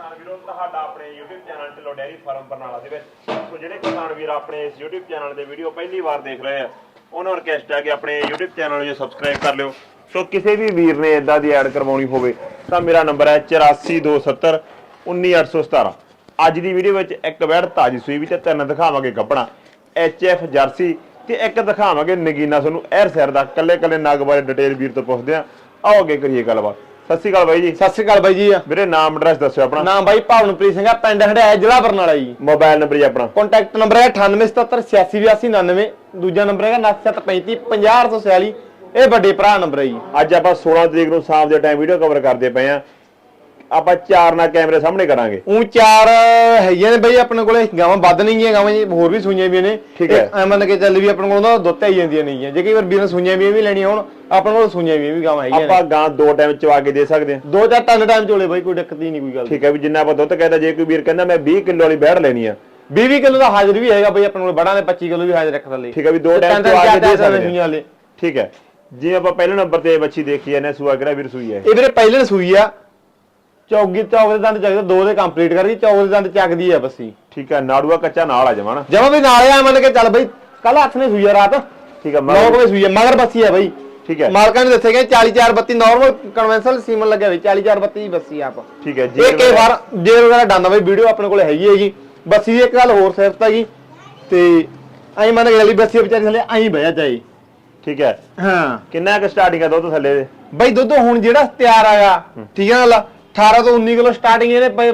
ਕਿਸਾਨ ਵੀਰੋ, ਤੁਹਾਡਾ ਆਪਣੇ YouTube channel Dhillon dairy farm Barnala ਦੇ ਵਿੱਚ। ਸੋ ਜਿਹੜੇ ਕਿਸਾਨ ਵੀਰ ਆਪਣੇ ਇਸ YouTube ਚੈਨਲ ਦੇ ਵੀਡੀਓ ਪਹਿਲੀ ਵਾਰ ਦੇਖ ਰਹੇ ਆ, ਉਹਨਾਂ ਨੂੰ ਰਿਕਵੈਸਟ ਹੈ ਕਿ ਆਪਣੇ YouTube ਚੈਨਲ ਨੂੰ ਸਬਸਕ੍ਰਾਈਬ ਕਰ ਲਿਓ। ਸੋ ਕਿਸੇ ਵੀ ਵੀਰ ਨੇ ਇਦਾਂ ਦੀ ਐਡ ਕਰਵਾਉਣੀ ਹੋਵੇ, ਤਾਂ ਮੇਰਾ ਨੰਬਰ ਹੈ 8427 19817 ਅੱਜ ਦੀ ਵੀਡੀਓ ਵਿੱਚ ਇੱਕ ਵੈੜ ਤਾਜੀ ਸੂਈ ਵੀ ਤੇ ਤਿੰਨ ਦਿਖਾਵਾਂਗੇ ਗੱਪਣਾ। ਐਚਐਫ ਜਰਸੀ ਤੇ ਇੱਕ ਦਿਖਾਵਾਂਗੇ ਨਗੀਨਾ। ਤੁਹਾਨੂੰ ਐਰ ਸਿਰ ਦਾ ਕੱਲੇ ਕੱਲੇ ਨਗ ਬਾਰੇ ਡਿਟੇਲ ਵੀਰ ਤੋਂ ਪੁੱਛਦੇ ਆ। ਆਓ ਅੱਗੇ ਕਰੀਏ ਗੱਲਬਾਤ। ਸਤਿ ਸ਼੍ਰੀ ਅਕਾਲ ਬਾਈ ਜੀ। ਸਤਿ ਸ਼੍ਰੀ ਅਕਾਲ ਬਾਈ ਜੀ। ਵੀਰੇ ਨਾਮ ਐਡਰੈਸ ਦੱਸਿਓ ਆਪਣਾ। ਨਾਮ ਬਾਈ ਭਾਵਨਪ੍ਰੀਤ ਸਿੰਘ ਆ ਪਿੰਡ ਹੰਡਾਇਆ ਜ਼ਿਲ੍ਹਾ ਬਰਨਾਲਾ ਜੀ। ਮੋਬਾਈਲ ਨੰਬਰ ਜੀ ਆਪਣਾ। ਕੰਟੈਕਟ ਨੰਬਰ ਹੈ 9877868299 ਦੂਜਾ ਨੰਬਰ ਹੈਗਾ 9735 ਇਹ ਵੱਡੇ ਭਰਾ ਨੰਬਰ ਹੈ ਜੀ। ਅੱਜ ਆਪਾਂ 16 ਤਰੀਕ ਨੂੰ ਸ਼ਾਮ ਦੇ ਟਾਈਮ ਵੀਡੀਓ ਕਵਰ ਕਰਦੇ ਪਏ ਆ ਆਪਾਂ ਚਾਰ ਨਾਲ ਕੈਮਰੇ ਸਾਹਮਣੇ ਕਰਾਂਗੇ। ਉਹ ਚਾਰ ਹੈਗੀਆਂ ਨੇ ਬਾਈ ਆਪਣੇ ਕੋਲੇ ਗਾਵਾਂ ਵੱਧ ਨਹੀਂ ਗਈਆਂ ਗਾਵਾਂ ਜੀ ਹੋਰ ਵੀ ਸੂਈਆਂ ਵੀ ਨੇ। ਠੀਕ ਹੈ। ਐ ਮੰਨ ਕੇ ਚੱਲ ਵੀ ਆਪਣੇ ਕੋਲ ਤਾਂ ਦੁੱਧ ਆਈ ਜਾਂਦੀਆਂ ਨਹੀਂ ਗੀਆਂ ਜੇ ਕਈ ਵਾਰ ਵੀਰਾਂ ਸੂਈਆਂ ਵੀ ਵੀ ਲੈਣੀਆਂ ਹੁਣ ਆਪਣੇ ਕੋਲ ਸੂਈਆਂ ਵੀ ਵੀ ਗਾਵਾਂ ਹੈਗੀਆਂ ਆਪਾਂ ਨੇ ਗਾਂ ਦੋ ਟਾਈਮ ਚਵਾ ਕੇ ਦੇ ਸਕਦੇ ਹਾਂ। ਦੋ ਚਾਰ ਟਨ ਟਾਈਮ ਚੋਲੇ ਬਾਈ ਕੋਈ ਦਿੱਕਤ ਹੀ ਨਹੀਂ ਕੋਈ ਗੱਲ ਠੀਕ ਹੈ ਵੀ ਜਿੰਨਾ ਆਪਾਂ ਦੁੱਧ ਕਹਿੰਦਾ ਜੇ ਕੋਈ ਵੀਰ ਕਹਿੰਦਾ ਮੈਂ 20 ਕਿਲੋ ਵਾਲੀ ਬੈੜ ਲੈਣੀ ਆ। 20 ਕਿਲੋ ਦਾ ਹਾਜ਼ਰ ਵੀ ਹੈਗਾ ਬਾਈ ਆਪਣੇ ਕੋਲ ਬੜਾਂ ਦੇ 25 ਕਿਲੋ ਵੀ ਹਾਜ਼ਰ ਰੱਖ ਥੱਲੇ ਠੀਕ ਹੈ ਵੀ ਦੋ ਟਾਈਮ ਤਿੰਨ ਚਵਾ ਕੇ ਦੇ ਸਕਦੇ ਹਾਂ। ਠੀਕ ਹੈ। ਜੇ ਆਪਾਂ ਪਹਿਲੇ ਨੰਬਰ ਤੇ ਬੱਚੀ ਦੇਖੀ ਇਹਨੇ ਸੂਆ ਕਿਹੜਾ ਵੀਰ ਸੂਈ ਹੈ? ਇਹ ਵੀਰੇ ਪਹਿਲੇ ਸੂਈ ਆ। ਚੌਗੀ ਚੌਕ ਦੇ ਦੰਦ ਚੱਕਦੇ ਦੋ ਦੇ ਕੰਪਲੀਟ ਕਰ ਚੌਕ ਦੇ ਦੰਦ ਚੱਕਦੀ ਆ ਬੱਸੀ ਠੀਕ ਹੈ ਨਾੜੂਆ ਕੱਚਾ ਨਾਲ ਆ ਜਾਵਾਂ ਨਾ। ਜਮਾ ਵੀ ਨਾਲ ਆ ਮੰਨ ਕੇ ਚੱਲ ਬਈ ਕੱਲ ਹੱਥ ਨੇ ਸੂਈ ਆ ਰਾਤ। ਠੀਕ ਹੈ 9 ਮਗਰ- ਵਜੇ ਸੂਈ ਆ ਮਗਰ ਬੱਸੀ ਆ ਬਈ। ਠੀਕ ਹੈ ਮਾਲਕਾਂ ਨੇ ਦੱਸੇ ਗਏ 40 4 32 ਨਾਰਮਲ ਕਨਵੈਨਸ਼ਨਲ ਸੀਮਨ ਲੱਗਿਆ ਹੋਈ 40 4 32 ਬੱਸੀ ਆਪ। ਠੀਕ ਹੈ ਇਹ ਕਈ ਵਾਰ ਜੇ ਵਗੈਰਾ ਡਾਂਦਾ ਬਈ ਵੀਡੀਓ ਆਪਣੇ ਕੋਲ ਹੈਗੀ ਹੈਗੀ ਬੱਸੀ ਦੀ ਇੱਕ ਗੱਲ ਹੋਰ ਸਿਫਤ ਹੈਗੀ ਤੇ ਐਂ ਮੰਨ ਕੇ ਚੱਲੀ ਬੱਸੀ ਵਿਚਾਰੀ ਥੱਲੇ ਐਂ ਬਹਿ ਜਾਈ ਠੀਕ ਹੈ ਹਾਂ। ਕਿੰਨਾ ਕੁ ਸਟਾਰਟਿੰਗ ਹੈ ਦੁੱਧ ਥੱਲੇ? ਦੇ ਬਈ ਦੁੱਧ ਹੁਣ ਜਿਹੜਾ ਤਿਆਰ ਆਗਾ ਠੀਕ ਹੈ ਨਾ 18 ਤੋਂ 19 ਕਿਲੋ ਸਟਾਰਟਿੰਗ ਇਹਨੇ ਪਏ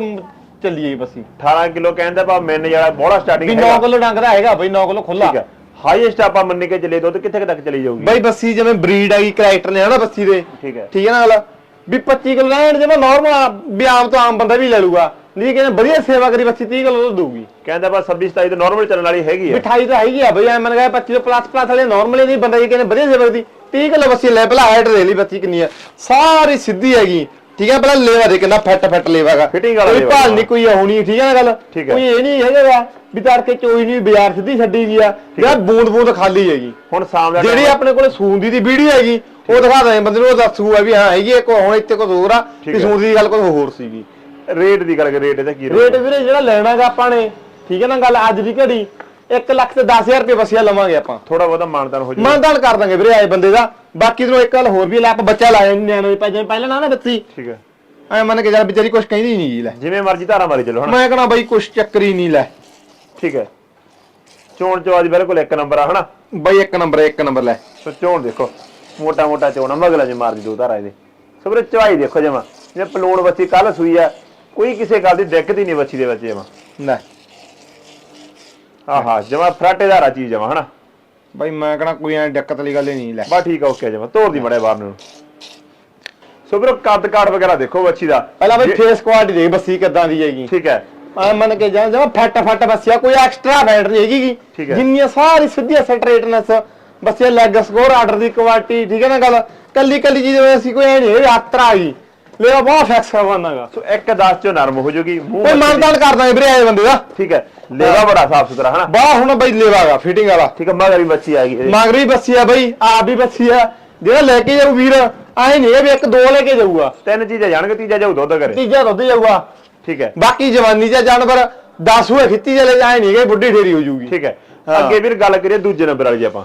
ਚੱਲੀ ਗਈ ਬੱਸੀ 18 ਕਿਲੋ ਕਹਿੰਦਾ ਪਾ ਮੈਨ ਜਿਹੜਾ ਬੋੜਾ ਸਟਾਰਟਿੰਗ ਵੀ 9 ਕਿਲੋ ਡੰਗ ਦਾ ਹੈਗਾ ਬਈ 9 ਕਿਲੋ ਖੁੱਲਾ ਠੀਕ ਹੈ। ਹਾਈਐਸਟ ਆਪਾਂ ਮੰਨ ਕੇ ਚੱਲੇ ਦੁੱਧ ਕਿੱਥੇ ਕੁ ਤੱਕ ਚਲੀ ਜਾਊਗੀ? ਬਈ ਬੱਸੀ ਜਿਵੇਂ ਬਰੀਡ ਹੈਗੀ ਕੈਰੈਕਟਰ ਨੇ ਹਨਾ ਬੱਸੀ ਦੇ। ਠੀਕ ਹੈ। ਠੀਕ ਹੈ ਨਾ ਗੱਲ? ਵੀ 25 ਕਿਲੋ ਲੈਣ ਜਿਵੇਂ ਨਾਰਮਲ ਵੀ ਆਮ ਤੋਂ ਆਮ ਬੰਦਾ ਵੀ ਲੈ ਲੂਗਾ। ਨਹੀਂ ਕਹਿੰਦੇ ਵਧੀਆ ਸੇਵਾ ਕਰੀ ਬੱਸੀ 30 ਕਿਲੋ ਦੁੱਧ ਦਊਗੀ। ਕਹਿੰਦਾ ਬਾ 26 27 ਤੇ ਨਾਰਮਲ ਚੱਲਣ ਵਾਲੀ ਹੈਗੀ ਹੈ ਮਿਠਾਈ ਤਾਂ ਹੈਗੀ ਆ ਬਈ ਐ ਮੰਨ ਗਿਆ 25 ਤੋਂ ਪਲੱਸ ਪਲੱਸ ਵਾਲੇ ਨਾਰਮਲ ਨਹੀਂ ਬੰਦਾ ਜੀ ਕਹਿੰਦੇ ਵਧੀਆ ਸੇਵਾ ਦੀ 30 ਕਿਲੋ ਬੱਸੀ ਲੈ ਪਹਿਲਾਂ ਹਾਈਟ ਦੇ ਲਈ ਕਿੰਨੀ ਆ। ਸਾਰੀ ਸਿੱਧੀ ਹੈਗੀ। ਠੀਕ ਹੈ ਪਹਿਲਾਂ ਲੇਵਾ ਦੇ ਕਿੰਨਾ ਫਿੱਟ ਫਿੱਟ ਲੇਵਾਗਾ। Fitting ਵਾਲਾ ਕੋਈ ਲੇਵਾ। ਭਾਲ ਨਹੀਂ ਕੋਈ ਹੋਣੀ ਠੀਕ ਹੈ ਨਾ ਗੱਲ? ਠੀਕ ਹੈ। ਕੋਈ ਇਹ ਨਹੀਂ ਹੈਗਾ ਵੀ ਤੜਕੇ ਚੋਈ ਨਹੀਂ ਬਾਜ਼ਾਰ ਸਿੱਧੀ ਛੱਡੀ ਵੀ ਆ। ਜਿਹੜਾ ਬੂੰਦ ਬੂੰਦ ਖਾਲੀ ਹੈਗੀ। ਹੁਣ ਸ਼ਾਮ ਦਾ ਜਿਹੜੀ time- ਆਪਣੇ ਕੋਲੇ ਸੂੰਦੀ ਦੀ ਵੀਡੀਓ ਹੈਗੀ ਉਹ ਦਿਖਾ ਦੇ ਬੰਦੇ ਨੂੰ ਉਹ ਦੱਸੂਗਾ ਵੀ ਹਾਂ ਹੈਗੀ ਇੱਕ ਹੁਣ ਇੱਥੇ ਕੁਝ ਹੋਰ ਆ ਠੀਕ ਵੀ ਹੈ। ਸੂੰਦੀ ਦੀ ਗੱਲ ਕੁਝ ਹੋਰ ਸੀਗੀ। ਰੇਟ ਦੀ ਗੱਲ ਕਰ ਰੇਟ ਇਹਦਾ ਕੀ ਰੇਟ ਵੀਰੇ ਜਿਹੜਾ ਲੈਣਾਗਾ ਆਪਾਂ ਨੇ ਠੀਕ ਹੈ ਨਾ ਗੱਲ ਅੱਜ ਦੀ ਘੜੀ 1 ਲੱਖ ਤੇ 10000 ਰੁਪਏ ਬਸਿਆ ਲਵਾਂਗੇ ਆਪਾਂ। ਥੋੜਾ ਬਹੁਤਾ ਮਾਨਦਾਨ ਹੋ ਜਾਊ ਮਾਨਦਾਨ ਕਰ ਦਾਂਗੇ ਵੀਰੇ ਆਏ ਬੰਦੇ ਦਾ। ਬਾਕੀ ਤੋਂ ਇੱਕ ਗੱਲ ਹੋਰ ਵੀ ਲੈ ਆਪਾਂ ਬੱਚਾ ਲਾਇਆ ਨਿਆਣੇ ਪੈ ਜਿਵੇਂ ਪਹਿਲਾਂ ਨਾ ਨਾ ਬੱਤੀ ਠੀਕ ਹੈ। ਐ ਮੰਨ ਕੇ ਚੱਲ ਵਿਚਾਰੀ ਕੁਝ ਕਹਿੰਦੀ ਨਹੀਂ ਜੀ ਲੈ। ਜਿਵੇਂ ਮਰਜ਼ੀ ਧਾਰਾ ਮਾਰੀ ਚੱਲੋ ਹਨਾ? ਮੈਂ ਕਹਣਾ ਬਾਈ ਕੁਝ ਚੱਕਰੀ ਨਹੀਂ ਲੈ। ਠੀਕ ਹੈ। ਚੋਣ ਚਵਾਜ ਬਿਲਕੁਲ ਇੱਕ ਨੰਬਰ ਆ ਹਨਾ? ਬਾਈ ਇੱਕ ਨੰਬਰ ਇੱਕ ਨੰਬਰ ਲੈ। ਸੋ ਚੋਣ ਦੇਖੋ ਮੋਟਾ ਮੋਟਾ ਚੋਣ ਆ, ਮਗਲਾ ਜੇ ਮਾਰਦੀ ਦੋ ਧਾਰਾ ਇਹਦੇ। ਸੋ ਵੀਰੇ ਚਵਾਈ ਦੇਖੋ ਜਮਾ। ਜਿਵੇਂ ਪਲੂਣ ਬੱਚੀ ਕੱਲ ਸੂਈ ਆ ਕੋਈ ਕਿਸੇ ਗੱਲ ਦੀ ਦਿੱਕਤ ਹੀ ਨਹੀਂ ਬੱਚੀ ਦੇ ਵਿੱਚ ਜਮਾ। ਲੈ। ਆਹਾ ਜਮਾ ਫਰਾਟੇਦਾਰਾ ਚੀਜ਼ ਜਮਾ ਹਨਾ? ਬਾਈ ਮੈਂ ਕਹਣਾ ਕੋਈ ਐ ਦਿੱਕਤ ਵਾਲੀ ਗੱਲ ਹੀ ਨਹੀਂ ਲੈ। ਬਾ ਠੀਕ ਆ ਓਕੇ ਜਮਾ ਤੋੜ ਦੀ ਮੜੇ ਬਾਹਰ ਨੂੰ। ਸੋ ਵੀਰੋ ਕੱਦ ਕਾਠ ਵਗੈਰਾ ਦੇਖੋ ਬੱਚੀ ਦਾ। ਪਹਿਲਾਂ ਬਾਈ ਜੇ- ਫੇਸ ਕੁਆਲਿਟੀ ਦੇਖ ਬੱਸੀ ਕਿੱਦਾਂ ਦੀ ਹੈਗੀ। ਠੀਕ ਹੈ। ਆ ਮੰਨ ਕੇ ਜਾ ਜਮਾ ਫੱਟ ਫੱਟ ਬੱਸਿਆ ਕੋਈ ਐਕਸਟਰਾ ਨਹੀਂ ਹੈਗੀ। ਜਿੰਨੀਆਂ ਸਾਰੀ ਸਿੱਧੀਆਂ ਸਟ੍ਰੇਟਨੈਸ ਬੱਸਿਆ ਲੈਗ ਸਕੋਰ ਆਰਡਰ ਦੀ ਕੁਆਲਿਟੀ ਠੀਕ ਹੈ ਨਾ ਗੱਲ? ਕੱਲੀ ਕੱਲੀ ਚੀਜ਼ ਵਿੱਚ ਅਸੀਂ ਕੋਈ ਐ ਨਹੀਂ ਯਾਤਰਾ ਆ ਗਈ ਲੈ ਬਹੁਤ ਫੈਕਸ ਕਰਵਾਨਾਗਾ ਸੋ ਇੱਕ 10 ਚੋਂ ਨਰਮ ਹੋ ਮੂੰਹ ਬੱਚੀ ਦੀ- ਮਾਨਦਾਨ ਕਰਦਾ ਵੀਰੇ ਆਏ ਬੰਦੇ ਦਾ। ਠੀਕ ਹੈ ਲੇਵਾ ਬੜਾ ਸਾਫ਼ ਸੁਥਰਾ ਹਨਾ? ਬਾਹ ਹੁਣ ਬਈ ਲੇਵਾਗਾ ਫਿਟਿੰਗ ਵਾਲਾ। ਠੀਕ ਹੈ ਮਗਰ ਬੱਚੀ ਆਏਗੀ ਇਹਦੇ। ਮਗਰੀ ਬੱਸੀ ਆ ਬਈ ਆਪ ਵੀ ਬੱਸੀ ਆ। ਜਿਹੜਾ ਲੈ ਕੇ ਜਾਊ ਵੀਰ ਐ ਨਹੀਂ ਵੀ ਇੱਕ ਦੋ ਲੈ ਕੇ ਜਾਊਗਾ। ਤਿੰਨ ਚੀਜ਼ਾਂ ਜਾਣਗੇ ਤੀਜਾ ਜਾਊ ਦੁੱਧ ਕਰੇ। ਤੀਜਾ ਦੁੱਧ ਜਾਊਗਾ। ਠੀਕ ਹੈ। ਬਾਕੀ ਜਵਾਨੀ ਚ ਜਾਨਵਰ 10 ਹੋਏ ਖਿੱਤੀ ਚਲੇ ਜਾਏ ਨਹੀਂ ਗਏ ਬੁੱਢੀ ਠੇਰੀ ਹੋ ਜਾਊਗੀ। ਠੀਕ ਹੈ। ਅੱਗੇ ਵੀਰ ਗੱਲ ਕਰੀਏ ਦੂਜੇ ਨੰਬਰ ਵਾਲੀ ਆਪਾਂ।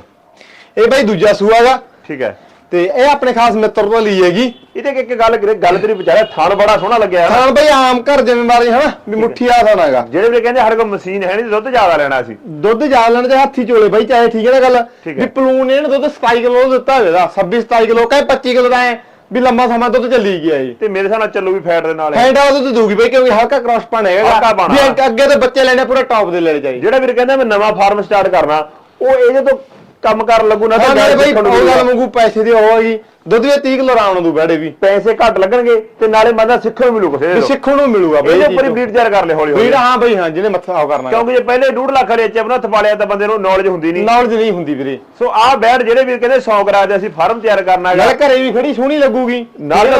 ਇਹ ਬਈ ਦੂਜਾ ਸੂਆ ਠੀਕ ਹੈ। ਤੇ ਇਹ ਆਪਣੇ ਖਾਸ ਮਿੱਤਰ ਤੋਂ ਲਈ ਹੈਗੀ। ਇਹਦੇ ਇੱਕ ਇੱਕ ਗੱਲ ਕਰੀਏ ਗੱਲ ਤੇਰੀ ਵਿਚਾਰਾ ਥਣ ਬੜਾ ਸੋਹਣਾ ਲੱਗਿਆ ਖਾਨ ਬਈ ਆਮ ਘਰ ਜ਼ਿੰਮੇਵਾਰੀ ਹਨਾ ਵੀ ਮੁੱਠੀ ਆ ਖਾਣਾਗਾ ਜਿਹੜੇ ਵੀਰੇ ਕਹਿੰਦੇ ਸਾਡੇ ਕੋਲ ਮਸ਼ੀਨ ਹੈ ਨਹੀਂ ਦੁੱਧ ਜ਼ਿਆਦਾ ਲੈਣਾ ਸੀ। ਦੁੱਧ ਜਾ ਲੈਣ ਤੇ ਹੱਥੀ ਚੋਲੇ ਬਈ ਚਾਹੇ ਠੀਕ ਹੈ ਨਾ ਗੱਲ ਠੀਕ ਹੈ। ਵੀ ਪਲੂਨ ਇਹਨੇ ਦੁੱਧ 27 ਕਿਲੋ ਦਿੱਤਾ ਹੋਵੇਗਾ 26 27 ਕਿਲੋ ਕਹੇ 25 ਕਿਲੋ ਦਾ ਐ ਵੀ ਲੰਮਾ ਸਮਾਂ ਦੁੱਧ ਚੱਲੀ ਗਿਆ ਇਹ। ਤੇ ਮੇਰੇ ਹਿਸਾਬ ਨਾਲ ਚੱਲੂ ਵੀ ਫੈਟ ਦੇ ਨਾਲ ਹੈ। ਫੈਂਡਾ ਦੁੱਧ ਦੂਗੀ ਬਈ ਕਿਉਂਕਿ ਹਲਕਾ ਕ੍ਰਾਸ ਪਾਣ ਹਲਕਾ ਹੈਗਾ ਪਾਉਣਾ। ਵੀ ਅੱਗੇ- ਅੱਗੇ ਤੇ ਬੱਚੇ ਲੈਣੇ ਪੂਰੇ ਟੌਪ ਦੇ ਲੈਣੇ ਚਾਹੀਦੇ। ਜਿਹੜਾ ਵੀਰ ਕਹਿੰਦਾ ਮੈਂ ਨਵਾਂ ਫਾਰਮ ਸਟਾਰਟ ਕਰਨਾ ਉਹ ਇਹਦੇ ਤੋਂ ਕੰਮ ਕਰਨ ਲੱਗੂ ਨਾ ਤਾਂ ਨਾਲੇ ਬਈ ਉਹ ਗੱਲ। ਮੰਗੂ ਪੈਸੇ ਦੀ ਉਹ ਹੈਗੀ ਦੁੱਧ ਵੀ 30 ਕਿਲੋ ਆਰਾਮ ਨਾਲ ਦੂ ਬੈੜੇ ਵੀ। ਪੈਸੇ ਘੱਟ ਲੱਗਣਗੇ ਤੇ ਨਾਲੇ ਬੰਦਾ ਸਿੱਖਣ ਨੂੰ ਮਿਲੂ ਵੀ ਤੋਂ। ਸਿੱਖਣ ਨੂੰ ਮਿਲੂਗਾ ਬਈ ਇਹਦੇ ਇਹ ਉੱਪਰ ਬਰੀਡ ਤਿਆਰ ਕਰ ਲੈ ਹੌਲੀ। ਹੌਲੀ। ਹਾਂ ਬਈ ਹਾਂ ਜਿਹਨੇ ਮੱਥਾ ਆਉ ਕਰਨਾ। ਕਿਉਂਕਿ ਜੇ ਪਹਿਲੇ 2.5 ਲੱਖ ਦੇ ਚੈਪ ਨਾਲ ਥਪਾਲਿਆ ਤਾਂ ਬੰਦੇ ਨੂੰ ਨੌਲੇਜ ਹੁੰਦੀ ਨਹੀਂ। ਨੌਲੇਜ ਨਹੀਂ ਹੁੰਦੀ ਵੀਰੇ। ਸੋ ਆਹ ਬੈਡ ਜਿਹੜੇ ਵੀਰ ਕਹਿੰਦੇ 100 ਗਰਾ ਦੇ ਅਸੀਂ ਫਾਰਮ ਤਿਆਰ ਕਰਨਾ ਹੈਗਾ। ਨਾਲੇ ਘਰੇ ਵੀ ਖੜੀ ਸੋਹਣੀ ਲੱਗੂਗੀ। ਨਾਲੇ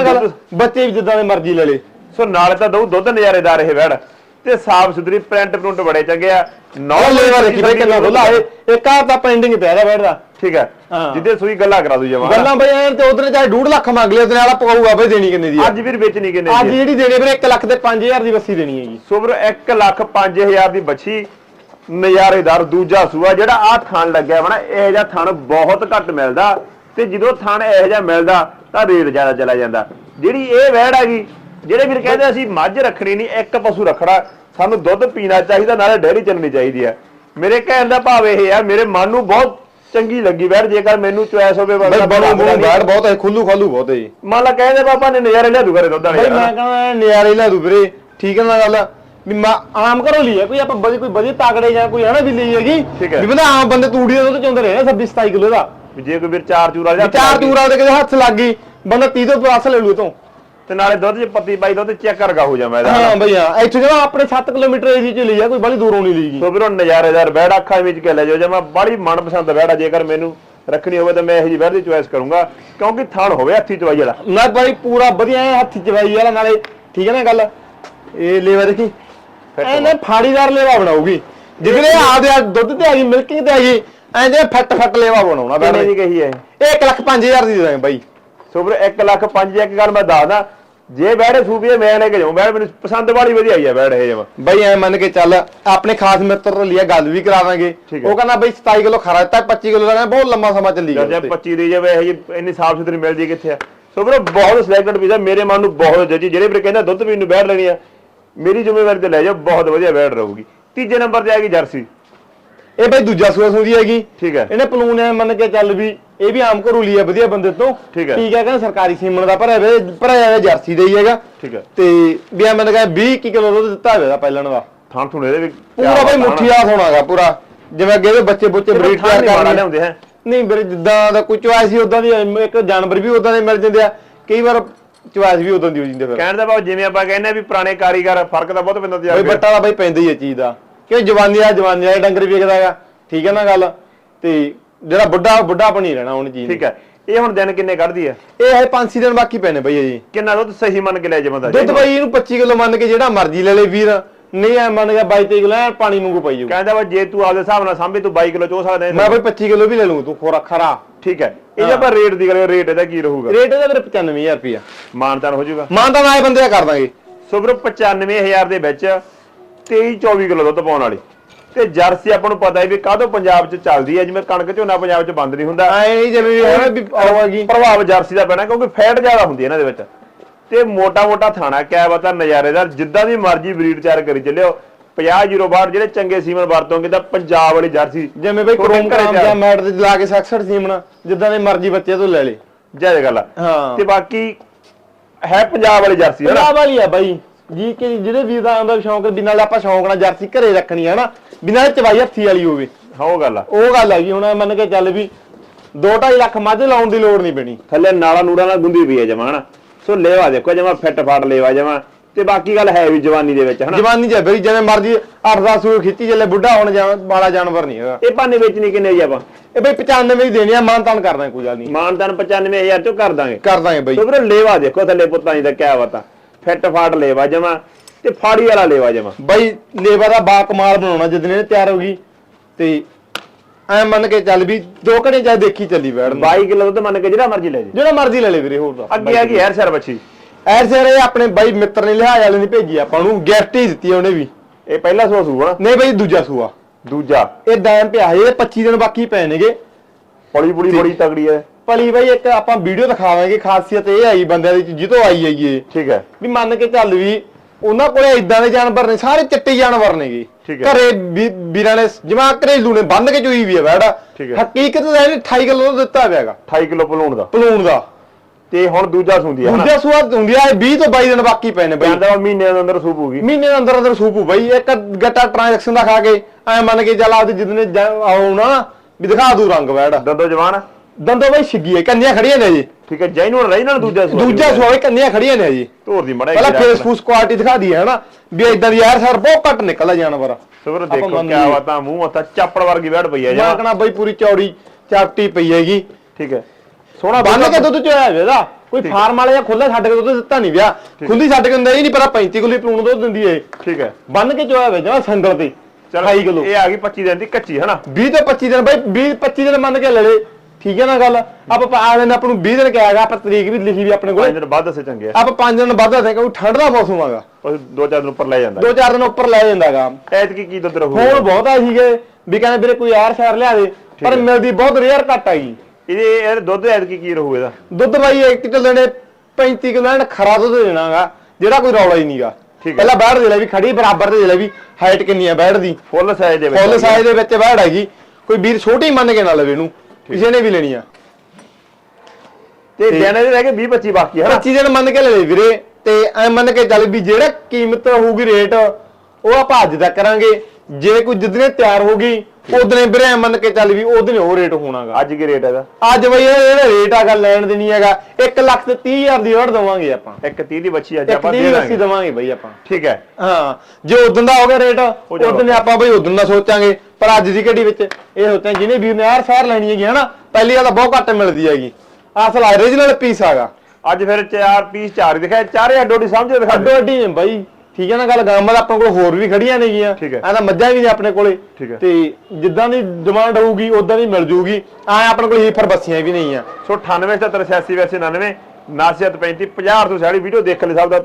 ਬੱਚੇ ਵੀ ਜਿੱਦਾਂ ਦੇ ਮਰਜ਼ੀ ਲੈ ਲੇ। ਸੋ ਨਾਲ ਤਾਂ ਦਊ ਦੁੱਧ ਨਜ਼ਾਰੇਦਾਰ ਇਹ ਬੈਡ ਤੇ ਸਾਫ਼ ਸੁਥਰੀ ਪ੍ਰਿੰਟ ਪ੍ਰਿੰਟ ਬੜੇ ਚੰਗੇ ਆ। ਨੌ ਲੇਵਾ ਦੇਖੀ ਬਈ ਕਿੰਨਾ ਖੁੱਲਾ ਇਹ। ਇੱਕ ਆ ਤਾਂ ਪੈਂਡਿੰਗ ਪਿਆ ਦਾ ਬੈਠਦਾ। ਠੀਕ ਹੈ। ਜਿੱਦੇ ਸੂਈ ਗੱਲਾਂ ਕਰਾ ਦੂ ਜਮਾ। ਗੱਲਾਂ ਬਈ ਐਂ ਤੇ ਉਧਰ ਚਾਹੇ 2.5 ਲੱਖ ਮੰਗ ਲਿਆ ਉਹਦੇ ਨਾਲ ਪਕਾਊਗਾ ਬਈ ਦੇਣੀ ਕਿੰਨੇ ਦੀ ਅੱਜ ਵੀਰ ਵੇਚਣੀ ਕਿੰਨੇ ਅੱਜ ਦੀ ਜਿਹੜੀ ਦੇਣੀ ਵੀਰੇ 1 ਲੱਖ ਤੇ 5000 ਦੀ ਬੱਸੀ ਦੇਣੀ ਹੈਗੀ। ਸੁਬਰ 1 ਲੱਖ 5000 ਦੀ ਬੱਚੀ ਨਜ਼ਾਰੇਦਾਰ ਦੂਜਾ ਸੂਆ ਜਿਹੜਾ ਆ ਥਣ ਲੱਗਿਆ ਵਾ ਨਾ ਇਹ ਜਿਹਾ ਥਣ ਬਹੁਤ ਘੱਟ ਮਿਲਦਾ। ਤੇ ਜਦੋਂ ਥਣ ਇਹ ਜਿਹਾ ਮਿਲਦਾ ਤਾਂ ਰੇਟ ਜ਼ਿਆਦਾ ਚਲਾ ਜਾਂਦਾ। ਜਿਹੜੀ ਇਹ ਵਹਿੜ ਹੈਗੀ ਜਿਹੜੇ ਵੀਰ ਕਹਿੰਦੇ ਅਸੀਂ ਮੱਝ ਰੱਖਣੀ ਨਹੀਂ ਇੱਕ ਪਸ਼ੂ ਰੱਖਣਾ ਸਾਨੂੰ ਦੁੱਧ ਪੀਣਾ ਚਾਹੀਦਾ ਨਾਲੇ ਡੇਅਰੀ ਚੱਲਣੀ ਚਾਹੀਦੀ ਹੈ। ਮੇਰੇ ਕਹਿਣ ਦਾ ਭਾਵ ਇਹ ਆ ਮੇਰੇ ਮਨ ਨੂੰ ਬਹੁਤ ਚੰਗੀ ਲੱਗੀ ਵਹਿੜ ਜੇਕਰ ਮੈਨੂੰ ਚੁਆਇਸ ਹੋਵੇ ਬੰਦਾ ਬਣੂ ਬਣੂ ਬੈਠ ਬਹੁਤ ਹੈ ਖੁੱਲੂ ਖਾਲੂ ਬਹੁਤ ਹੈ ਜੀ। ਮੰਨ ਲਾ ਕਹਿੰਦੇ ਬਾਬਾ ਨੇ ਨਜ਼ਾਰੇ ਲਿਆ ਦੂ ਘਰੇ ਦੁੱਧ ਵਾਲੇ ਮੈਂ ਕਹਿੰਦਾ ਨਜ਼ਾਰੇ ਲੈ ਦੂ ਵੀਰੇ ਠੀਕ ਹੈ ਨਾ ਗੱਲ? ਵੀ ਮੈਂ ਆਮ ਘਰੋਂ ਲਈ ਹੈ ਕੋਈ ਆਪਾਂ ਵਧੀਆ ਕੋਈ ਵਧੀਆ ਤਾਕੜੇ ਜਾਂ ਕੋਈ ਹਨਾ ਵੀ ਲਈ ਹੈਗੀ ਹੈ। ਵੀ ਬੰਦਾ ਆਮ ਬੰਦੇ ਤੂੜੀ ਦਾ ਦੁੱਧ ਚੋਂਦੇ ਰਹੇ 26 27 ਕਿਲੋ ਦਾ। ਜੇ ਕੋਈ ਵੀਰ ਚਾਰ ਚੂਰਾ ਲਿਆ ਚਾਰ ਤੂਰਾਂ ਦੇ ਕਿਤੇ ਹੱਥ ਲੱਗ ਗਈ ਬੰਦਾ 30 ਤੋਂ ਪਲੱਸ ਲੈ ਲੂ ਤੋਂ। ਤੇ ਨਾਲੇ ਦੁੱਧ 'ਚ ਪੱਤੀ ਪਾਈ ਦੁੱਧ ਚੈੱਕ ਕਰਗਾ ਹੋ ਜਾਵਾਂ ਇਹਦਾ ਹਾਂ ਬਈ ਹਾਂ ਇੱਥੇ ਜਿਹੜਾ ਆਪਣੇ 7 ਕਿਲੋਮੀਟਰ ਏਰੀਆ ਚ ਲਈ ਆ ਕੋਈ ਬੜੀ ਦੂਰੋਂ ਨਹੀਂ ਲਈਗੀ। ਸੋ ਵੀਰੋ ਨਜ਼ਾਰੇਦਾਰ ਬੈੜ ਅੱਖਾਂ ਵਿੱਚ ਕੇ ਲੈ ਜਾਓ ਜੇ ਮੈਂ ਬੜੀ ਮਨਪਸੰਦ ਬੈੜ ਜੇਕਰ ਮੈਨੂੰ ਰੱਖਣੀ ਹੋਵੇ ਤਾਂ ਮੈਂ ਇਹੋ ਬੈੜ ਦੀ ਚੁਆਇਸ ਕਰੂੰਗਾ ਕਿਉਂਕਿ ਥਣ ਹੋਵੇ ਹੱਥੀ ਚਵਾਈ ਵਾਲਾ। ਨਾ ਬਾਈ ਪੂਰਾ ਵਧੀਆ ਐਂ ਹੱਥ ਚਵਾਈ ਵਾਲਾ ਨਾਲੇ ਠੀਕ ਹੈ ਨਾ ਗੱਲ? ਇਹ ਲੇਵਾ ਦੇਖੀ ਫਿੱਟ ਐਨੇ ਫਾੜੀਦਾਰ ਲੇਵਾ ਬਣਾਉਗੀ ਜਿਗਰੇ ਆਪਦੇ ਆ ਦੁੱਧ ਤੇ ਆ ਗਈ ਮਿਲਕਿੰਗ ਤੇ ਆ ਗਈ ਐਂ ਜੇ ਫੱਟ ਫੱਟ ਲੇਵਾ ਬਣਾਉਣਾ ਕਿੰਨੇ ਬੈਠ। ਦੀ ਕਹੀ ਹੈ ਇਹ 1 ਲੱਖ 5000 ਦੀ ਦੇ ਦਾਂਗੇ ਬਾਈ। ਸੋ ਵੀਰੋ 1 ਲੱਖ 5 ਇੱਕ ਗੱਲ ਮੈਂ ਦੱਸਦਾ ਜੇ ਬੈੜੇ ਸੂਬੀਏ ਮੈਂ ਲੈ ਕੇ ਜਾਉਂ ਬੈੜ ਮੈਨੂੰ ਪਸੰਦ ਵਾਲੀ ਵਧੀਆ ਆਈ ਹੈ ਬੈੜ ਇਹ ਜਮਾ। ਬਾਈ ਐ ਮੰਨ ਕੇ ਚੱਲ ਆਪਣੇ ਖਾਸ ਮਿੱਤਰ ਤੋਂ ਲਿਆ ਗੱਲ ਵੀ ਕਰਾ ਦਾਂਗੇ। ਠੀਕ ਹੈ। ਉਹ ਕਹਿੰਦਾ ਬਾਈ 27 ਕਿਲੋ ਖਰਾ ਦਿੱਤਾ 25 ਕਿਲੋ ਦਾ ਬਹੁਤ ਲੰਮਾ ਸਮਾਂ ਚੱਲੀ ਜੇ ਗਿਆ 25 ਦੀ ਜਾਵੇ ਇਹ ਇੰਨੀ ਸਾਫ਼ ਸੁਥਰੀ ਮਿਲਦੀ ਕਿੱਥੇ ਆ? ਸੋ ਵੀਰੋ ਬਹੁਤ ਸਿਲੈਕਟਡ ਪੀਸ ਆ ਮੇਰੇ ਮਨ ਨੂੰ ਬਹੁਤ ਜੱਜੀ ਜਿਹੜੇ ਵੀਰ ਕਹਿੰਦਾ ਦੁੱਧ ਪੀਣ ਨੂੰ ਬੈੜ ਲੈਣੀ ਆ। ਮੇਰੀ ਜ਼ਿੰਮੇਵਾਰੀ ਤੇ ਲੈ ਜਾਓ ਬਹੁਤ ਵਧੀਆ ਬੈੜ ਰਹੂਗੀ। ਤੀਜੇ ਨੰਬਰ ਤੇ ਆ ਗਈ ਜਰਸੀ। ਇਹ ਬਾਈ ਦੂਜਾ ਸੂਆ ਸੂਦੀ ਹੈਗੀ। ਠੀਕ ਹੈ। ਇਹਨੇ ਪਲੂਨ ਐ ਮੰਨ ਕੇ ਚੱਲ ਵੀ ਇਹ ਵੀ ਆਮ ਘਰੋਂ ਲਈ ਆ ਵਧੀਆ ਬੰਦੇ ਤੋਂ। ਠੀਕ ਹੈ। ਠੀਕ ਹੈ ਕਹਿੰਦਾ ਸਰਕਾਰੀ ਸੀਮਨ ਦਾ ਭਰਿਆ ਵੇ ਭਰਿਆ ਹੋਇਆ ਜਰਸੀ ਦਾ ਹੀ ਹੈਗਾ। ਠੀਕ ਹੈ। ਤੇ ਵੀ ਐ ਮੰਨ ਕੇ 20 ਕੀ ਕਿਲੋ ਦੁੱਧ ਦਿੱਤਾ ਹੋਇਆ ਦਾ ਪਹਿਲਣ ਦਾ। ਥਾਂ ਥੁਣ ਇਹਦੇ ਵੀ ਪੂਰਾ ਬਾਈ ਮੁੱਠੀ ਆ ਹੋਣਾਗਾ ਪੂਰਾ। ਜਿਵੇਂ ਅੱਗੇ ਦੇ ਬੱਚੇ ਬੁੱਚੇ ਬਰੀਡ ਥਾਂ ਤਿਆਰ ਨਹੀਂ ਮਾੜਾ ਕਰਦੇ ਲਿਆਉਂਦੇ ਹੈ। ਨਹੀਂ ਵੀਰੇ ਜਿੱਦਾਂ ਦਾ ਕੋਈ ਚੁਆਇਸ ਸੀ ਉਦਾਂ ਦੀ ਇੱਕ ਜਾਨਵਰ ਵੀ ਉਦਾਂ ਦੇ ਮਿਲ ਜਾਂਦੇ ਆ। ਕਈ ਵਾਰ ਚੁਆਇਸ ਵੀ ਉਦਾਂ ਦੀ ਹੋ ਜਾਂਦੀ ਫਿਰ। ਕਹਿਣ ਦਾ ਭਾਵ ਜਿਵੇਂ ਆਪਾਂ ਕਹਿੰਦੇ ਆ ਵੀ ਪੁਰਾਣੇ ਕਾਰੀਗਰ ਫ਼ਰਕ ਤਾਂ ਬਹੁਤ ਪੈਂਦਾ ਬਈ ਬੱਟਾ ਦਾ ਬਈ ਪੈਂਦਾ ਹੀ ਹੈ ਚੀਜ਼ ਦਾ। ਕਿ ਜਵਾਨੀ ਆ ਜਵਾਨੀ ਆ ਡੰਗਰ ਵੇਖਦਾ ਹੈਗਾ। ਠੀਕ ਹੈ ਨਾ ਗੱਲ? ਤੇ ਜਿਹੜਾ ਬੁੱਢਾ ਬੁੱਢਾ ਆਪਣੀ ਰਹਿਣਾ ਹੁਣ ਚੀਜ਼ ਠੀਕ ਹੈ। ਇਹ ਹੁਣ ਦਿਨ ਕਿੰਨੇ ਕੱਢਦੀ ਹੈ? ਇਹ ਹੈ 5-6 ਦਿਨ ਬਾਕੀ ਪੈਣੇ ਬਈ ਜੀ। ਕਿੰਨਾ ਦੁੱਧ ਸਹੀ ਮੰਨ ਕੇ ਲੈ ਜਾਵਾਂ ਦਾ ਦੁੱਧ ਬਈ ਇਹਨੂੰ 25 ਕਿਲੋ ਮੰਨ ਕੇ ਜਿਹੜਾ ਮਰਜ਼ੀ ਲੈ ਲੈ ਵੀਰ। ਨਹੀਂ ਐ ਮੰਨ ਗਿਆ 22 ਕਿਲੋ ਐ ਪਾਣੀ ਵਾਂਗੂ ਪਈ ਜਾਊ। ਕਹਿੰਦਾ ਵਾ ਜੇ ਤੂੰ ਆਪਦੇ ਹਿਸਾਬ ਨਾਲ ਸਾਂਭੇ ਤੂੰ 22 ਕਿਲੋ ਚੋ ਸਕਦਾ ਹੈ ਮੈਂ ਬਈ 25 ਕਿਲੋ ਵੀ ਲੈ ਲੂੰ ਤੂੰ ਖੋਰਾ ਖਰਾ। ਠੀਕ ਹੈ। ਇਹ ਜੇ ਆਪਾਂ ਰੇਟ ਦੀ ਗੱਲ ਰੇਟ ਇਹਦਾ ਕੀ ਰਹੂਗਾ? ਰੇਟ ਇਹਦਾ ਵੀਰੇ 95000 ਰੁਪਿਆ ਮਾਨਤਾਨ ਹੋ ਜਾਊਗਾ। ਮਾਨ ਤਾਂ ਆਏ ਬੰਦੇ ਦਾ ਕਰ ਦਾਂਗੇ। ਸੋ ਵੀਰੋ 95000 ਦੇ ਵਿੱਚ 23 24 ਕਿਲੋ ਦੁੱਧ ਪਾਉਣ ਵਾਲੀ। ਤੇ ਜਰਸੀ ਆਪਾਂ ਨੂੰ ਪਤਾ ਹੈ ਵੀ ਕਾਹਦੋਂ ਪੰਜਾਬ 'ਚ ਚੱਲਦੀ ਹੈ ਜਿਵੇਂ ਕਣਕ ਝੋਨਾ ਪੰਜਾਬ 'ਚ ਬੰਦ ਨਹੀਂ ਹੁੰਦਾ। ਐ ਨਹੀਂ ਜਿਵੇਂ ਵੀ ਹੈ ਵੀ ਆਵਾਗੀ ਪ੍ਰਭਾਵ ਜਰਸੀ ਦਾ ਪੈਣਾ ਕਿਉਂਕਿ ਫੈਟ ਜ਼ਿਆਦਾ ਹੁੰਦੀ ਹੈ ਇਹਨਾਂ ਦੇ ਵਿੱਚ। ਤੇ ਮੋਟਾ ਮੋਟਾ ਥਾਣਾ ਕਿਆ ਬਤਾ ਨਜ਼ਾਰੇਦਾਰ ਜਿੱਦਾਂ ਦੀ ਮਰਜ਼ੀ ਬਰੀਡ ਚਾਰ ਕਰੀ ਚੱਲਿਓ। 50 ਬਾਰ ਜਿਹੜੇ ਚੰਗੇ ਸੀਮਨ ਵਰਤੋਂਗੇ ਤਾਂ ਪੰਜਾਬ ਵਾਲੀ ਜਰਸੀ ਜਿਵੇਂ ਬਈ ਕ੍ਰੋਮ ਕਰਾਮ। ਜਾਂ ਮੈਟ ਤੇ ਲਾ ਕੇ 66 ਸੀਮਣਾ ਜਿੱਦਾਂ ਦੇ ਮਰਜ਼ੀ ਬੱਚੇ ਤੋਂ ਲੈ ਲੇ। ਜੈ ਗੱਲ ਆ। ਹਾਂ। ਤੇ ਬਾਕੀ ਹੈ ਪੰਜਾਬ ਵਾਲੀ ਜਰਸੀ ਪੰਜਾਬ ਵਾਲੀ ਆ ਬਾਈ। ਜੀ ਕਿ ਜਿਹੜੇ ਵੀਰ ਦਾ ਆਉਂਦਾ ਸ਼ੌਂਕ ਵੀ ਨਾਲ ਆਪਾਂ ਸ਼ੌਂਕ ਨਾਲ ਜਰਸੀ ਘਰੇ ਰੱਖਣੀ ਹੈ ਨਾ ਬਿਨਾਂ ਚਵਾਈ ਹੱਥੀ ਵਾਲੀ ਹੋਵੇ। ਹਾਂ ਉਹ ਗੱਲ ਆ। ਉਹ ਗੱਲ ਹੈਗੀ ਹੁਣ ਮੰਨ ਕੇ ਚੱਲ ਵੀ 2.5 ਲੱਖ ਮੱਝ ਲਾਉਣ ਦੀ ਲੋੜ ਨਹੀਂ ਪੈਣੀ। ਥੱਲੇ ਨਾਲਾ ਨੂੜਾ ਨਾਲ ਗੁੰਦੀ ਪਈ ਹੈ ਜਮਾ ਹਨਾ? ਸੋ ਲੇਵਾ ਦੇਖੋ ਜਮਾ ਫਿੱਟ ਫਾਟ ਲੇਵਾ ਜਮਾ। ਤੇ ਬਾਕੀ ਗੱਲ ਹੈ ਵੀ ਜਵਾਨੀ ਦੇ ਵਿੱਚ ਹਨਾ? ਜਵਾਨੀ ਚ ਬਈ ਜਿਵੇਂ ਮਰਜ਼ੀ 8-10 ਸੂਏ ਖਿੱਚੀ ਚੱਲੇ ਬੁੱਢਾ ਹੋਣ ਜਾ ਵਾਲਾ ਜਾਨਵਰ ਨਹੀਂ ਹੈਗਾ। ਇਹ ਭਾਨੇ ਵੇਚਣੀ ਕਿੰਨੇ ਜੀ ਆਪਾਂ? ਇਹ ਬਈ 95 ਦੀ ਦੇਣੀ ਆ ਮਾਨ ਤਾਨ ਕਰਦਾ ਕੋਈ ਗੱਲ ਨਹੀਂ। ਮਾਨਦਾਨ 95000 ਚੋਂ ਕਰ ਦਾਂਗੇ। ਕਰ ਦਾਂਗੇ ਬਈ। ਸੋ ਵੀਰੇ ਲੇਵਾ ਦੇਖੋ ਥੱਲੇ ਪੁੱਤਾਂ ਜੀ ਦਾ ਕਿਆ ਬਤਾ ਫਿੱਟ ਫਾਟ ਲੇਵਾ ਜਮਾ ਤੇ ਫਾੜੀ ਵਾਲਾ ਲੇਵਾ ਜਮਾ। ਬਈ ਲੇਬਰ ਦਾ ਬਾ ਕਮਾਲ ਬਣਾਉਣਾ ਜਦੋਂ ਇਹ ਤਿਆਰ ਹੋ ਗਈ। ਤੇ ਐ ਮੰਨ ਕੇ ਚੱਲ ਵੀ ਦੋ ਘੜੇ ਚਾਹੇ ਦੇਖੀ ਚੱਲੀ ਬੈਠ 22 ਕਿਲੋ ਦੁੱਧ ਮੰਨ ਕੇ ਜਿਹੜਾ ਮਰਜ਼ੀ ਲੈ ਜੀ ਜਿਹੜਾ ਮਰਜ਼ੀ ਲੈ ਲੈ ਵੀਰੇ ਹੋਰ ਦਾ ਅੱਗੇ ਆ ਗਈ ਹੈਰ ਸਰ ਬੱਚੀ। ਐਰ ਸਿਰ ਇਹ ਆਪਣੇ ਬਾਈ ਮਿੱਤਰ ਨੇ ਲਿਹਾਜ਼ ਵਾਲੇ ਨੇ ਭੇਜੀ ਆਪਾਂ ਨੂੰ ਗਿਫਟ ਹੀ ਦਿੱਤੀ ਉਹਨੇ ਵੀ। ਇਹ ਪਹਿਲਾ ਸੂਆ ਸੂਆ। ਨਹੀਂ ਬਈ ਦੂਜਾ ਸੂਆ। ਦੂਜਾ। ਇਹ ਡੈਮ ਪਿਆ ਇਹ 25 ਦਿਨ ਬਾਕੀ ਪੈ ਨੇਗੇ। ਪੌੜੀ ਪੁੜੀ ਬੜੀ ਤਗੜੀ ਹੈ ਭਲੀ ਬਈ ਇੱਕ ਆਪਾਂ ਵੀਡੀਓ ਦਿਖਾਵਾਂਗੇ ਖਾਸੀਅਤ ਇਹ ਆਈ ਬੰਦਿਆਂ ਦੀ ਜਿੱਤੋਂ ਆਈ ਹੈਗੀ ਇਹ ਠੀਕ ਹੈ। ਵੀ ਮੰਨ ਕੇ ਚੱਲ ਵੀ ਉਹਨਾਂ ਕੋਲੇ ਇਦਾਂ ਦੇ ਜਾਨਵਰ ਨੇ ਸਾਰੇ ਚਿੱਟੇ ਜਾਨਵਰ ਨੇਗੇ ਹੈ। ਘਰੇ ਵੀਰਾਂ ਨੇ ਜਮਾ ਘਰੇਲੂ ਨੇ ਬੰਨ ਕੇ ਚੋਈ ਵੀ ਹੈ ਹੈ। ਹਕੀਕਤ ਦਾ ਇਹਨੇ 28 ਕਿਲੋ ਦਿੱਤਾ ਪਿਆਗਾ 28 ਕਿਲੋ ਪਲੂਣ ਦਾ। ਪਲੂਣ ਦਾ। ਤੇ ਹੁਣ ਦੂਜਾ ਸੁੰਦੀ ਹੈ ਹਨਾ? ਦੂਜਾ ਸੂਆ ਹੁੰਦੀ ਆ ਇਹ 20 ਤੋਂ 22 ਦਿਨ ਬਾਕੀ ਪਏ ਨੇ ਬਈ। ਕਹਿੰਦਾ ਮਹੀਨੇ ਦੇ ਅੰਦਰ ਸੂਪ ਹੋਊਗੀ। ਮਹੀਨੇ ਦੇ ਅੰਦਰ ਅੰਦਰ ਸੂਪ ਬਈ ਇੱਕ ਗੱਟਾ ਟ੍ਰਾਂਜੈਕਸ਼ਨ ਦਾ ਖਾ ਕੇ ਐ ਮੰਨ ਕੇ ਚੱਲ ਆਪਦੇ ਜਿੱਦਨੇ ਆਉਣਾ ਵੀ ਦਿਖਾ ਦੂ ਰੰਗ ਵੈੜਾ। ਦੰਦੋ ਜਵਾਨ। ਦੰਦੋ ਬਈ ਛਿੱਗੀ ਹੈ ਕੰਨੀਆਂ ਖੜੀਆਂ ਨੇ ਜੀ। ਠੀਕ ਹੈ ਜੈਨੂਨ ਰਹੀ ਨਾ ਦੂਜਾ ਸੂਆ ਦੂਜਾ ਵੀ ਕੰਨੀਆਂ ਖੜੀਆਂ ਨੇ ਜੀ। ਧੋਰ ਦੀ ਮੜਾ ਪਹਿਲਾਂ ਫੇਸ ਫੂਸ ਕੁਆਲਿਟੀ ਦਿਖਾ ਦੀ ਹੈ ਨਾ ਵੀ ਇਦਾਂ ਦੀ ਯਾਰ ਸਰ ਬਹੁਤ ਘੱਟ ਨਿਕਲਦਾ ਜਾਨਵਰ। ਆਪਾਂ ਦੇਖੋ ਲਈਏ। ਬਾਤਾਂ ਮੂੰਹ ਹੱਥਾ ਚਾਪੜ ਵਰਗੀ ਬੈਠ ਪਈ ਹੈ ਜਾਂ ਜਮਾ। ਕਹਣਾ ਬਈ ਪੂਰੀ ਚੌੜੀ ਚਾਪਟੀ ਪਈ ਹੈਗੀ। ਠੀਕ ਹੈ। ਸੋਹਣਾ ਬੰਨ ਕੇ ਦੁੱਧ ਚ ਆਇਆ ਵੇਦਾ ਕੋਈ ਫਾਰਮ ਵਾਲੇ ਜਾਂ ਖੁੱਲਾ ਛੱਡ ਕੇ ਦੁੱਧ ਦਿੱਤਾ ਨਹੀਂ ਵਿਆ। ਖੁੱਲੀ ਛੱਡ ਕੇ ਹੁੰਦਾ ਹੀ ਨਹੀਂ ਪਰ 35 ਕਿਲੋ ਪਲੂਣ ਦੁੱਧ ਦਿੰਦੀ ਏ। ਠੀਕ ਹੈ। ਬੰਨ ਕੇ ਚੋਇਆ ਵੇ ਜਮਾ ਸੰਗਲ ਤੇ ਚਲੋ 28 ਕਿਲੋ। ਇਹ ਆ ਗਈ 25 ਦਿਨ ਦੀ ਕੱਚੀ ਹਨਾ? 20 ਤੋਂ 25 ਦਿਨ ਬਾਈ 20 25 ਦਿਨ ਮੰਨ ਕੇ ਲੈ ਲੈ। ਠੀਕ ਹੈ ਨਾ ਗੱਲ? ਆਪਾਂ ਆ ਦਿਨ ਆਪਾਂ ਨੂੰ 20 ਦਿਨ ਕਿਹਾ ਹੈਗਾ ਆਪਾਂ ਤਰੀਕ ਵੀ ਲਿਖੀ ਵੀ ਆਪਣੇ ਪੰਜ ਕੋਲ ਦਿਨ ਬਾਅਦ ਦੱਸੇ ਚੰਗੇ ਆ। ਆਪਾਂ 5 ਦਿਨ ਵੱਧ ਦੇ ਕਿਉਂਕਿ ਠੰਡ ਦਾ ਮੌਸਮ ਹੈਗਾ। ਉਹ ਦੋ ਚਾਰ ਦਿਨ ਉੱਪਰ ਲੈ ਜਾਂਦਾ। ਦੋ ਚਾਰ ਦਿਨ ਉੱਪਰ ਲੈ ਜਾਂਦਾਗਾ ਐਤ ਕੀ ਕੀ ਦੁੱਧ ਰਹੂ ਫੋਨ ਬਹੁਤ ਆ ਸੀਗੇ ਵੀ ਕਹਿੰਦੇ ਵੀਰੇ ਕੋਈ ਯਾਰ ਸ਼ਹਿਰ ਲਿਆ ਦੇ ਪਰ। ਮਿਲਦੀ ਬਹੁਤ ਰੇਅਰ ਘੱਟ ਆਈ ਇਹਦੇ ਇਹ ਦੁੱਧ ਐਤ ਕੀ ਕੀ ਰਹੂ ਇਹਦਾ? ਦੁੱਧ ਬਾਈ ਇੱਕ ਕਿਲੋ ਨੇ 35 ਕਿਲੋ ਐਨ ਖਰਾ ਦੁੱਧ ਦੇਣਾਗਾ ਜਿਹੜਾ ਕੋਈ ਰੌਲਾ ਹੀ ਨਹੀਂਗਾ। ਠੀਕ ਹੈ। ਪਹਿਲਾਂ ਬੈਠ ਦੇ ਲੈ ਵੀ ਖੜੀ ਬਰਾਬਰ ਤੇ ਦੇ ਲੈ ਵੀ ਹਾਈਟ ਕਿੰਨੀ ਆ ਬੈਠ ਦੀ। ਫੁੱਲ ਸਾਈਜ਼ ਦੇ ਵਿੱਚ ਫੁੱਲ ਸਾਈਜ਼ ਦੇ ਵਿੱਚ ਬੈਠ ਹੈਗੀ ਕੋਈ ਵੀਰ ਛੋਟੀ ਮੰਨ ਕੇ ਨਾ ਲਵੇ ਇਹਨੂੰ। ਕਿਸੇ ਨੇ ਵੀ ਲੈਣੀ ਆ। ਤੇ ਦਿਨ ਇਹਦੇ ਰਹਿ ਗਏ 20 25 ਬਾਕੀ ਹਨਾ 25 ਦਿਨ ਮੰਨ ਕੇ ਲੈ ਲੈ ਵੀਰੇ ਤੇ ਐ ਮੰਨ ਕੇ ਚੱਲ ਵੀ ਜਿਹੜਾ ਕੀਮਤ ਹੋਊਗੀ ਰੇਟ ਉਹ ਆਪਾਂ ਅੱਜ ਦਾ ਕਰਾਂਗੇ। ਜੇ ਕੋਈ ਜਿੱਦਨੇ ਤਿਆਰ ਹੋ ਗਈ ਉਦਨੇ ਵੀਰੇ ਮੰਨ ਕੇ ਚੱਲ ਵੀ ਉਦਨੇ ਉਹ ਰੇਟ ਹੋਣਾਗਾ। ਅੱਜ ਕੀ ਰੇਟ ਇਹਦਾ ਅੱਜ ਬਈ ਇਹ ਜਿਹੜਾ ਰੇਟ ਆਗਾ ਲੈਣ ਦੇ ਨਹੀਂ ਹੈਗਾ 1 ਲੱਖ ਤੇ 30 ਹਜ਼ਾਰ ਦੀ ਔਰ ਦਵਾਂਗੇ ਆਪਾਂ। ਇੱਕ 30 ਦੀ ਬੱਚੀ ਅੱਜ ਆਪਾਂ ਦੀ ਦੇ ਦਾਂਗੇ ਦਵਾਂਗੇ ਬਈ ਆਪਾਂ। ਠੀਕ ਹੈ। ਹਾਂ ਜੇ ਉਦੋਂ ਦਾ ਹੋ ਗਿਆ ਰੇਟ। ਉਦੋਂ ਆਪਾਂ ਬਈ ਉਦੋਂ ਦਾ ਸੋਚਾਂਗੇ ਪਰ ਅੱਜ ਦੀ ਘੜੀ ਵਿੱਚ? ਇਹ ਸੋਚਾਂ ਜਿਹਨੇ ਵੀਰ ਨੇ ਯਾਰ ਫਾਰ ਲੈਣੀ ਹੈਗੀ ਹਨਾ ਪਹਿਲੀ ਤਾਂ ਬਹੁਤ ਘੱਟ ਮਿਲਦੀ ਹੈਗੀ। ਅਸਲ origignal ਪੀਸ ਆਗਾ ਅੱਜ ਫਿਰ ਚਾਰ ਪੀਸ ਚਾਰ ਦਿਖਾਏ ਚਾਰੇ ਅੱਡੋ ਸਮਝੋ ਦਿਖਾ ਅੱਡੋ ਅੱਡੀ ਨੇ ਬਾਈ। ਠੀਕ ਹੈ ਨਾ ਗੱਲ ਗਾਵਾਂ ਦਾ ਆਪਣੇ ਕੋਲ ਹੋਰ ਵੀ ਖੜੀਆਂ ਨੇਗੀਆਂ। ਠੀਕ ਹੈ। ਐਂ ਤਾਂ ਮੱਝਾਂ ਵੀ ਨੇ ਆਪਣੇ ਕੋਲੇ। ਠੀਕ ਹੈ। ਤੇ ਜਿੱਦਾਂ ਦੀ ਡਿਮਾਂਡ ਹੋਊਗੀ ਉਦਾਂ ਦੀ ਮਿਲ ਜੂਗੀ। ਐ ਆਪਣੇ ਕੋਲ ਹੀਫਰ ਬੱਸੀਆਂ ਵੀ ਨਹੀਂ ਆ ਸੋ 98 77 86 ਵੈਸੇ 99 ਨਾਸੀਅਤ 35 50 ਤੋਂ ਸਾਡੀ ਵੀਡੀਓ ਦੇਖ ਲਈ ਸਭ ਦਾ।